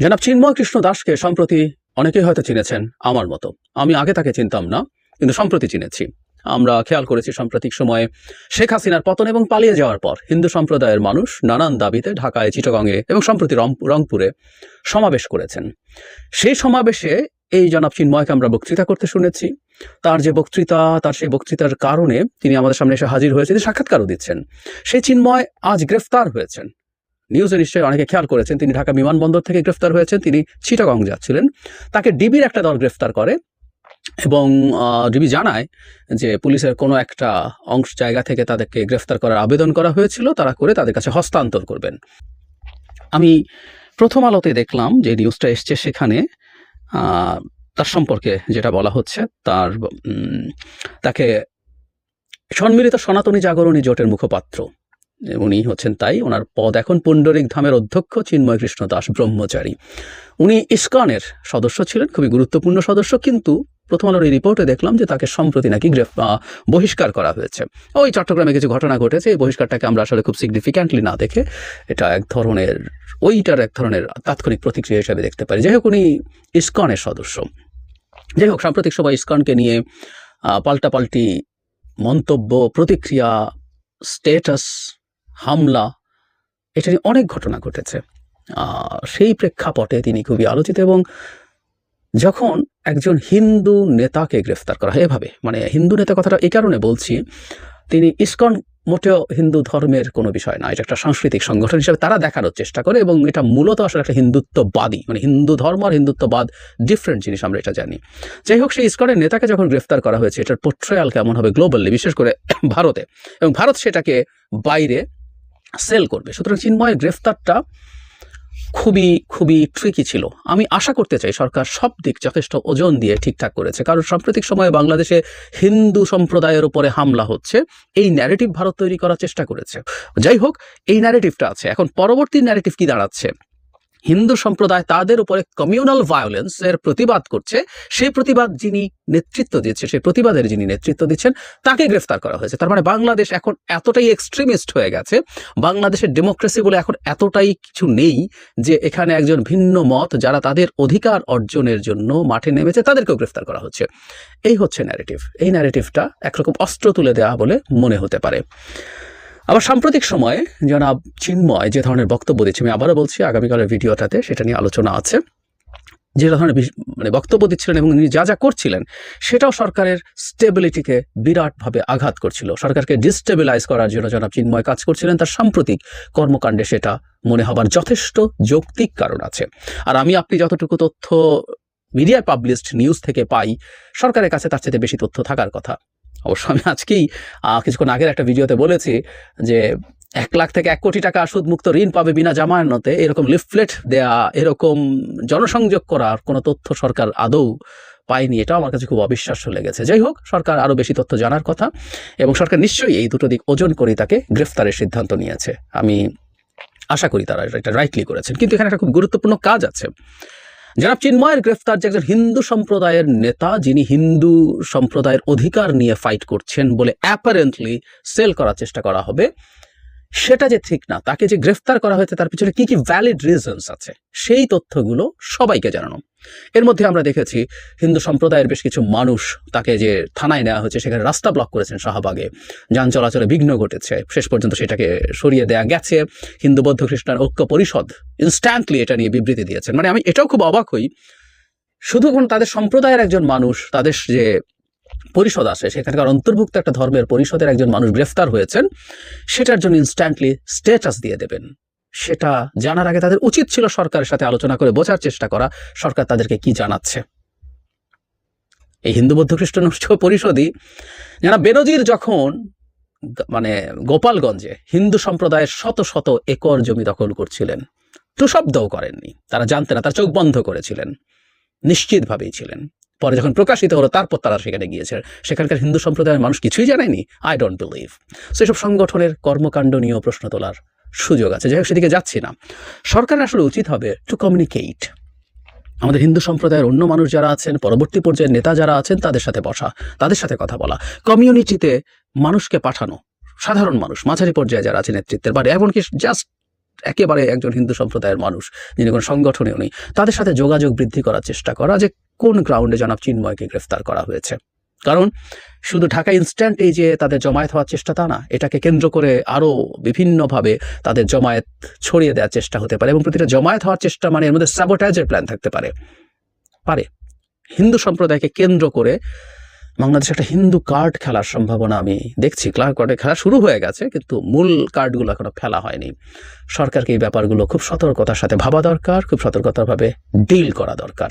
জনাব চিন্ময় কৃষ্ণ দাসকে সম্প্রতি অনেকেই হয়তো চিনেছেন, আমার মতো। আমি আগে তাকে চিনতাম না, কিন্তু সম্প্রতি চিনেছি। আমরা খেয়াল করেছি সাম্প্রতিক সময়ে শেখ হাসিনার পতন এবং পালিয়ে যাওয়ার পর হিন্দু সম্প্রদায়ের মানুষ নানান দাবিতে ঢাকায় চিটগঙ্গে এবং সম্প্রতি রংপুরে সমাবেশ করেছেন। সেই সমাবেশে এই জনাব চিন্ময়কে আমরা বক্তৃতা করতে শুনেছি। তার যে বক্তৃতা, তার সেই বক্তৃতার কারণে তিনি আমাদের সামনে এসে হাজির হয়েছেন সাক্ষাৎকারও দিচ্ছেন। সেই চিন্ময় আজ গ্রেফতার হয়েছেন। নিউজে নিশ্চয়ই অনেকে খেয়াল করেছেন, তিনি ঢাকা বিমানবন্দর থেকে গ্রেফতার হয়েছেন, তিনি চিটাগং যাচ্ছিলেন। তাকে ডিবির একটা দল গ্রেফতার করে এবং ডিবি জানায় যে পুলিশের কোনো একটা অংশ জায়গা থেকে তাদেরকে গ্রেফতার করার আবেদন করা হয়েছিল, তারা করে তাদের কাছে হস্তান্তর করবেন। আমি প্রথম আলোতে দেখলাম যে নিউজটা এসছে সেখানে তার সম্পর্কে যেটা বলা হচ্ছে, তার তাকে সম্মিলিত সনাতনী জাগরণী জোটের মুখপাত্র। উনি হচ্ছেন তাই ওনার পদ এখন পুণ্ডরিক ধামের অধ্যক্ষ চিন্ময় কৃষ্ণ দাস ব্রহ্মচারী। উনি ইস্কনের সদস্য ছিলেন, খুবই গুরুত্বপূর্ণ সদস্য, কিন্তু প্রথম আলোর এই রিপোর্টে দেখলাম যে তাকে সম্প্রতি নাকি গ্রেফ বহিষ্কার করা হয়েছে। ওই চট্টগ্রামে কিছু ঘটনা ঘটেছে, এই বহিষ্কারটাকে আমরা আসলে খুব সিগনিফিক্যান্টলি না দেখে এটা এক ধরনের, ওইটার এক ধরনের তাৎক্ষণিক প্রতিক্রিয়া হিসেবে দেখতে পারি। যাই হোক, উনি ইস্কনের সদস্য। যাই হোক, সাম্প্রতিক সময় ইস্কনকে নিয়ে পাল্টাপাল্টি মন্তব্য, প্রতিক্রিয়া স্টেটাস হামলা, এটা নিয়ে অনেক ঘটনা ঘটেছে। সেই প্রেক্ষাপটে তিনি খুবই আলোচিত এবং যখন একজন হিন্দু নেতাকে গ্রেফতার করা হয়, এভাবে মানে হিন্দু নেতা কথাটা এই কারণে বলছি, তিনি ইস্কন মোটেও হিন্দু ধর্মের কোনো বিষয় না, এটা একটা সাংস্কৃতিক সংগঠন হিসেবে তারা দেখানোর চেষ্টা করে এবং এটা মূলত আসলে একটা হিন্দুত্ববাদী মানে হিন্দু ধর্ম আর হিন্দুত্ববাদ ডিফারেন্ট জিনিস আমরা এটা জানি। যাই হোক, সেই ইসকনের নেতাকে যখন গ্রেফতার করা হয়েছে, এটার পোট্রয়াল কেমন হবে গ্লোবালি বিশেষ করে ভারতে, এবং ভারত সেটাকে বাইরে সেল করবে। সুতরাং চিন্ময়ের গ্রেফতারটা খুবই খুবই ট্রিকি ছিল। আমি আশা করতে চাই সরকার সব দিক যথেষ্ট ওজন দিয়ে ঠিকঠাক করেছে। কারণ সাম্প্রতিক সময়ে বাংলাদেশে হিন্দু সম্প্রদায়ের উপরে হামলা হচ্ছে। এই ন্যারেটিভ ভারত তৈরি করার চেষ্টা করেছে। যাই হোক, এই ন্যারেটিভটা আছে। এখন পরবর্তী ন্যারেটিভ কি দাঁড়াচ্ছে? হিন্দু সম্প্রদায় তাদের উপরে কমিউনাল ভায়োলেন্স এর প্রতিবাদ করছে। সেই প্রতিবাদ যিনি নেতৃত্ব দিচ্ছে, সেই প্রতিবাদের যিনি নেতৃত্ব দিচ্ছেন, তাকে গ্রেফতার করা হয়েছে। তার মানে বাংলাদেশ এখন এতটাই এক্সট্রিমিস্ট হয়ে গেছে, বাংলাদেশের ডেমোক্রেসি বলে এখন এতটাই কিছু নেই যে এখানে একজন ভিন্ন মত যারা তাদের অধিকার অর্জনের জন্য মাঠে নেমেছে, তাদেরকেও গ্রেফতার করা হচ্ছে। এই হচ্ছে ন্যারেটিভ এই ন্যারেটিভটা একরকম অস্ত্র তুলে দেওয়া বলে মনে হতে পারে। আবার সাম্প্রতিক সময়ে জনাব চিন্ময় যে ধরনের বক্তব্য দিচ্ছে, আমি আবারও বলছি, আগামীকালের ভিডিওটাতে সেটা নিয়ে আলোচনা আছে। যে ধরনের মানে বক্তব্য দিচ্ছিলেন এবং তিনি যা যা করছিলেন, সেটাও সরকারের স্টেবিলিটিকে বিরাটভাবে আঘাত করছিল। সরকারকে ডিস্টেবিলাইজ করার জন্য জনাব চিন্ময় কাজ করছিলেন, তার সাম্প্রতিক কর্মকাণ্ডে সেটা মনে হবার যথেষ্ট যৌক্তিক কারণ আছে। আর আমি আপনি যতটুকু তথ্য মিডিয়ায় পাবলিশড নিউজ থেকে পাই, সরকারের কাছে তার চেয়ে বেশি তথ্য থাকার কথা। অবশ্য আমি আজকেই কিছুক্ষণ আগের একটা ভিডিওতে বলেছি যে এক লাখ থেকে এক কোটি টাকা সুদমুক্ত ঋণ পাবে বিনা জামানতে এরকম লিফলেট দেয়া, এরকম জনসংযোগ করার কোনো তথ্য সরকার আদৌ পায়নি এটা আমার কাছে খুব অবিশ্বাস্য লেগেছে। যাই হোক, সরকার আরও বেশি তথ্য জানার কথা এবং সরকার নিশ্চয়ই এই দুটো দিক ওজন করে তাকে গ্রেফতারের সিদ্ধান্ত নিয়েছে। আমি আশা করি তারা এটা রাইটলি করেছেন। কিন্তু এখানে একটা খুব গুরুত্বপূর্ণ কাজ আছে। জনাব চিন্ময়ের গ্রেফতার যে একজন হিন্দু সম্প্রদায়ের নেতা, যিনি হিন্দু সম্প্রদায়ের অধিকার নিয়ে ফাইট করছেন বলে অ্যাপারেন্টলি সেল করার চেষ্টা করা হবে। সেটা যে ঠিক না, তাকে যে গ্রেফতার করা হয়েছে তার পিছনে কি কি ভ্যালিড রিজনস আছে, সেই তথ্যগুলো সবাইকে জানানো। এর মধ্যে আমরা দেখেছি, হিন্দু সম্প্রদায়ের বেশ কিছু মানুষ তাকে যে থানায় নেওয়া হয়েছে, সেখানে রাস্তা ব্লক করেছেন শাহবাগে। যান চলাচলে বিঘ্ন ঘটেছে, শেষ পর্যন্ত সেটাকে সরিয়ে দেয়া গেছে। হিন্দু, বৌদ্ধ, খ্রিস্টান, ঐক্য, পরিষদ ইনস্ট্যান্টলি এটা নিয়ে বিবৃতি দিয়েছেন। মানে আমি এটাও খুব অবাক হই। শুধু কোন তাদের সম্প্রদায়ের একজন মানুষ, তাদের যে পরিষদ আছে সেখানকার অন্তর্ভুক্ত একটা ধর্মের পরিষদের একজন মানুষ গ্রেফতার হয়েছেন, সেটার জন্য ইনস্ট্যান্টলি স্ট্যাটাস দিয়ে দেবেন। সেটা জানার আগে তাদের উচিত ছিল সরকারের সাথে আলোচনা করে বোঝার চেষ্টা করা, সরকার তাদেরকে কি জানাচ্ছে। এই হিন্দু বৌদ্ধ খ্রিস্টান পরিষদই, যারা বেনজির যখন মানে গোপালগঞ্জে হিন্দু সম্প্রদায়ের শত শত একর জমি দখল করছিলেন তো শব্দও করেননি। তারা জানতেন না, তারা চোখ বন্ধ করেছিলেন, নিশ্চিতভাবেই ছিলেন। পরে যখন প্রকাশিত হলো, তারপর তারা সেখানে গিয়েছে। সেখানকার হিন্দু সম্প্রদায়ের মানুষ কিছুই জানায়নি আই ডোন্ট বিলিভ সেসব সংগঠনের কর্মকাণ্ড নিয়েও প্রশ্ন তোলার সুযোগ আছে। যাই হোক, সেদিকে যাচ্ছি না। সরকার আসলে উচিত হবে টু কমিউনিকেট আমাদের হিন্দু সম্প্রদায়ের অন্য মানুষ যারা আছেন, পরবর্তী পর্যায়ের নেতা যারা আছেন, তাদের সাথে বসা, তাদের সাথে কথা বলা। কমিউনিটিতে মানুষকে পাঠানো, সাধারণ মানুষ, মাঝারি পর্যায়ে যারা আছে নেতৃত্বের বা এমনকি জাস্ট একেবারে একজন হিন্দু সম্প্রদায়ের মানুষ, যিনি কোনো সংগঠনেও নেই, তাদের সাথে যোগাযোগ বৃদ্ধি করার চেষ্টা করা, যে কোন গ্রাউন্ডে জনাব চিন্ময়কে গ্রেফতার করা হয়েছে? কারণ শুধু ঢাকা ইনস্ট্যান্ট এই যে তাদের জমায়েত হওয়ার চেষ্টা তা না, এটাকে কেন্দ্র করে আরও বিভিন্নভাবে তাদের জমায়েত ছড়িয়ে দেওয়ার চেষ্টা হতে পারে এবং প্রতিটা জমায়েত হওয়ার চেষ্টা মানে এর মধ্যে স্যাবোটাইজের প্ল্যান থাকতে পারে। পারে। হিন্দু সম্প্রদায়কে কেন্দ্র করে বাংলাদেশে একটা হিন্দু কার্ড খেলার সম্ভাবনা আমি দেখছি। ক্লার্ক কার্ডে খেলা শুরু হয়ে গেছে, কিন্তু মূল কার্ডগুলো এখনও ফেলা হয়নি। সরকারকে এই ব্যাপারগুলো খুব সতর্কতার সাথে ভাবা দরকার, খুব সতর্কতাভাবে ডিল করা দরকার।